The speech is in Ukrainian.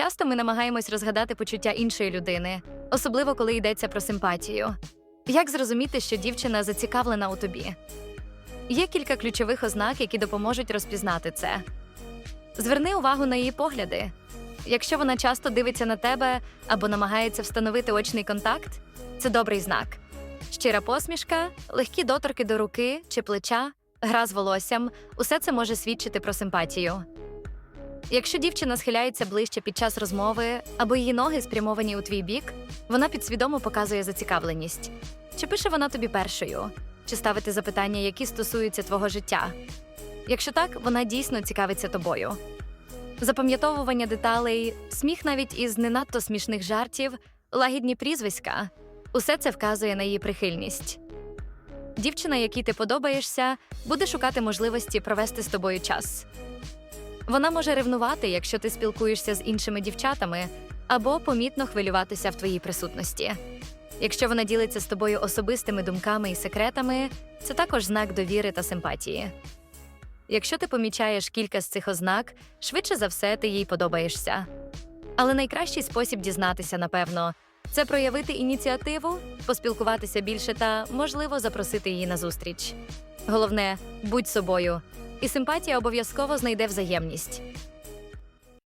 Часто ми намагаємось розгадати почуття іншої людини, особливо коли йдеться про симпатію. Як зрозуміти, що дівчина зацікавлена у тобі? Є кілька ключових ознак, які допоможуть розпізнати це. Зверни увагу на її погляди. Якщо вона часто дивиться на тебе або намагається встановити очний контакт, це добрий знак. Щира посмішка, легкі доторки до руки чи плеча, гра з волоссям усе це може свідчити про симпатію. Якщо дівчина схиляється ближче під час розмови або її ноги спрямовані у твій бік, вона підсвідомо показує зацікавленість. Чи пише вона тобі першою? Чи ставити запитання, які стосуються твого життя? Якщо так, вона дійсно цікавиться тобою. Запам'ятовування деталей, сміх навіть із не надто смішних жартів, лагідні прізвиська усе це вказує на її прихильність. Дівчина, якій ти подобаєшся, буде шукати можливості провести з тобою час. Вона може ревнувати, якщо ти спілкуєшся з іншими дівчатами, або помітно хвилюватися в твоїй присутності. Якщо вона ділиться з тобою особистими думками і секретами, це також знак довіри та симпатії. Якщо ти помічаєш кілька з цих ознак, швидше за все ти їй подобаєшся. Але найкращий спосіб дізнатися, напевно, це проявити ініціативу, поспілкуватися більше та, можливо, запросити її на зустріч. Головне, будь собою, і симпатія обов'язково знайде взаємність.